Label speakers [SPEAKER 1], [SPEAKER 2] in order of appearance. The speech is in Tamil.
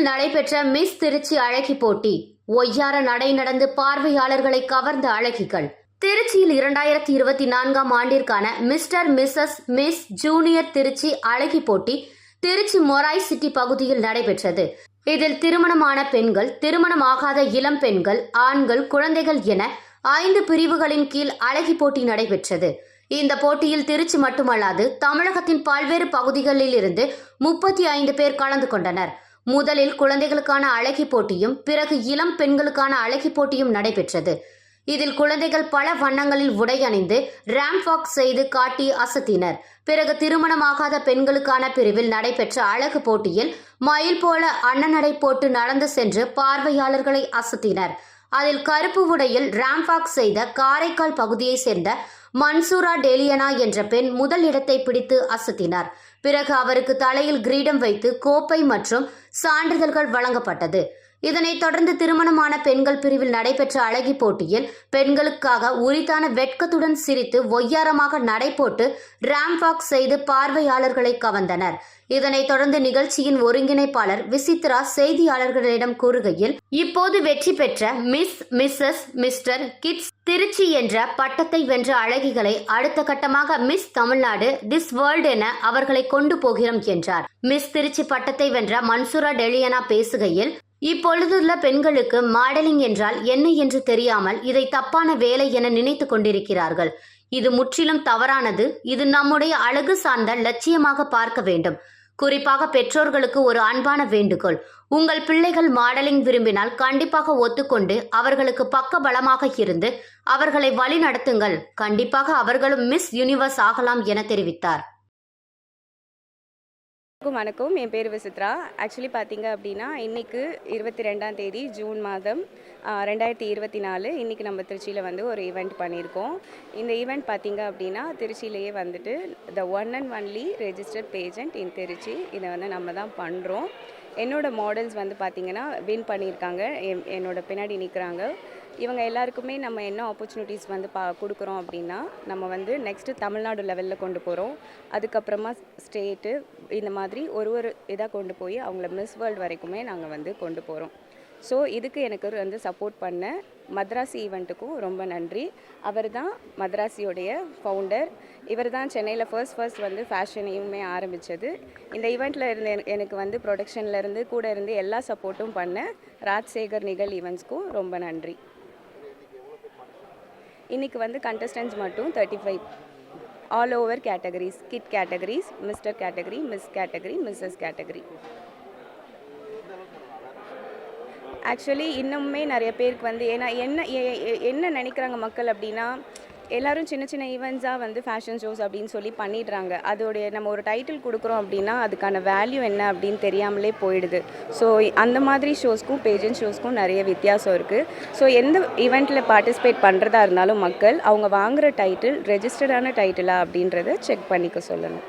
[SPEAKER 1] நடைபெற்ற மிஸ் திருச்சி அழகி போட்டி. ஒய்யார நடை நடந்து பார்வையாளர்களை கவர்ந்த அழகிகள். திருச்சியில் இரண்டாயிரத்தி இருபத்தி நான்காம் ஆண்டிற்கான Mister Missus Miss junior Trichy அழகி போட்டி திருச்சி மொராய் சிட்டி பகுதியில் நடைபெற்றது. இதில் திருமணமான பெண்கள் திருமணமாகாத இளம் பெண்கள் ஆண்கள் குழந்தைகள் என ஐந்து பிரிவுகளின் கீழ் அழகி போட்டி நடைபெற்றது. இந்த போட்டியில் திருச்சி மட்டுமல்லாது தமிழகத்தின் பல்வேறு பகுதிகளில் இருந்து முப்பத்தி ஐந்து பேர் கலந்து கொண்டனர். முதலில் குழந்தைகளுக்கான அழகி போட்டியும் பிறகு இளம் பெண்களுக்கான அழகி போட்டியும் நடைபெற்றது. இதில் குழந்தைகள் பல வண்ணங்களில் உடை அணிந்து ரேம்ப் வாக் செய்து காட்டி அசத்தினர். பிறகு திருமணமாகாத பெண்களுக்கான பிரிவில் நடைபெற்ற அழகு போட்டியில் மயில் போல அன்னநடை போட்டு நடந்து சென்று பார்வையாளர்களை அசத்தினர். அதில் கருப்பு உடையில் ரேம்பாக் செய்த காரைக்கால் பகுதியைச் சேர்ந்த மன்சூரா டெலியனா என்ற பெண் முதல் இடத்தை பிடித்து அசத்தினார். பிறகு அவருக்கு தலையில் கிரீடம் வைத்து கோப்பை மற்றும் சான்றிதழ்கள் வழங்கப்பட்டது. இதனைத் தொடர்ந்து திருமணமான பெண்கள் பிரிவில் நடைபெற்ற அழகி போட்டியில் பெண்களுக்காக உரித்தான வெட்கத்துடன் சிரித்து ஒய்யாரமாக நடைபோட்டு ரேம்பாக் செய்து பார்வையாளர்களை கவர்ந்தனர். இதனைத் தொடர்ந்து நிகழ்ச்சியின் ஒருங்கிணைப்பாளர் விசித்ரா செய்தியாளர்களிடம் கூறுகையில் இப்போது வெற்றி பெற்ற Miss Missus Mister kids Trichy என்ற பட்டத்தை வென்ற அழகிகளை அடுத்த கட்டமாக மிஸ் தமிழ்நாடு திஸ் வேர்ல்ட் என அவர்களை கொண்டு போகிறோம் என்றார். மிஸ் திருச்சி பட்டத்தை வென்ற மன்சூரா டெலியனா பேசுகையில் இப்பொழுதுள்ள பெண்களுக்கு மாடலிங் என்றால் என்ன என்று தெரியாமல் இதை தப்பான வேலை என நினைத்து கொண்டிருக்கிறார்கள். இது முற்றிலும் தவறானது. இது நம்முடைய அழகு சார்ந்த லட்சியமாக பார்க்க வேண்டும். குறிப்பாக பெற்றோர்களுக்கு ஒரு அன்பான வேண்டுகோள். உங்கள் பிள்ளைகள் மாடலிங் விரும்பினால் கண்டிப்பாக ஒத்துக்கொண்டு அவர்களுக்கு பக்க பலமாக இருந்து அவர்களை வழி நடத்துங்கள் கண்டிப்பாக அவர்களும் மிஸ் யூனிவர்ஸ் ஆகலாம் என தெரிவித்தார்.
[SPEAKER 2] வணக்கம் வணக்கம். என் பேர் விசித்ரா. ஆக்சுவலி பார்த்தீங்க அப்படின்னா இன்றைக்கு இருபத்தி ரெண்டாம் தேதி ஜூன் மாதம் ரெண்டாயிரத்தி இருபத்தி நாலு. இன்றைக்கி நம்ம திருச்சியில் வந்து ஒரு ஈவெண்ட் பண்ணியிருக்கோம். இந்த ஈவெண்ட் பார்த்தீங்க அப்படின்னா திருச்சியிலேயே வந்துட்டு the one and only registered pageant in Trichy. இதை வந்து நம்ம தான் பண்ணுறோம் என்னோட மாடல்ஸ் வந்து பார்த்தீங்கன்னா வின் பண்ணியிருக்காங்க. என் என்னோட பின்னாடி நிற்கிறாங்க இவங்க எல்லாருக்குமே நம்ம என்ன ஆப்பர்ச்சுனிட்டிஸ் வந்து பா கொடுக்குறோம் அப்படின்னா நம்ம வந்து நெக்ஸ்ட்டு தமிழ்நாடு லெவலில் கொண்டு போகிறோம் அதுக்கப்புறமா ஸ்டேட்டு இந்த மாதிரி ஒரு ஒரு இதாக கொண்டு போய் அவங்கள மிஸ் வேர்ல்டு வரைக்குமே நாங்கள் வந்து கொண்டு போகிறோம் ஸோ இதுக்கு எனக்கு வந்து சப்போர்ட் பண்ண மദ്രാசி ஈவெண்ட்டுக்கும் ரொம்ப நன்றி. அவர் தான் மദ്രാசியோடைய ஃபவுண்டர் இவர் தான் சென்னையில் ஃபர்ஸ்ட் ஃபர்ஸ்ட் வந்து ஃபேஷனையுமே ஆரம்பித்தது இந்த ஈவெண்ட்டில் இருந்து எனக்கு வந்து ப்ரொடக்ஷன்லேருந்து கூட இருந்து எல்லா சப்போர்ட்டும் பண்ண ராஜ்சேகர் நிகழ் ஈவெண்ட்ஸ்க்கும் ரொம்ப நன்றி. இன்றைக்கி வந்து கண்டஸ்டன்ஸ் மட்டும் thirty five all over categories kid categories Mister category Miss category Missus category actually இன்னுமே நிறைய பேருக்கு வந்து ஏன்னா என்ன என்ன நினைக்கிறாங்க மக்கள் அப்படின்னா எல்லாரும் சின்ன சின்ன ஈவெண்ட்ஸாக வந்து ஃபேஷன் ஷோஸ் அப்படின்னு சொல்லி பண்ணிடுறாங்க. அதோடைய நம்ம ஒரு டைட்டில் கொடுக்குறோம் அப்படின்னா அதுக்கான வேல்யூ என்ன அப்படின்னு தெரியாமலே போயிடுது. ஸோ அந்த மாதிரி ஷோஸ்க்கும் பேஜன் ஷோஸ்க்கும் நிறைய வித்தியாசம் இருக்குது ஸோ எந்த ஈவெண்ட்டில் பார்ட்டிசிபேட் பண்ணுறதா இருந்தாலும் மக்கள் அவங்க வாங்குகிற டைட்டில் ரெஜிஸ்டர்டான டைட்டிலா அப்படின்றத செக் பண்ணிக்க சொல்லணும்.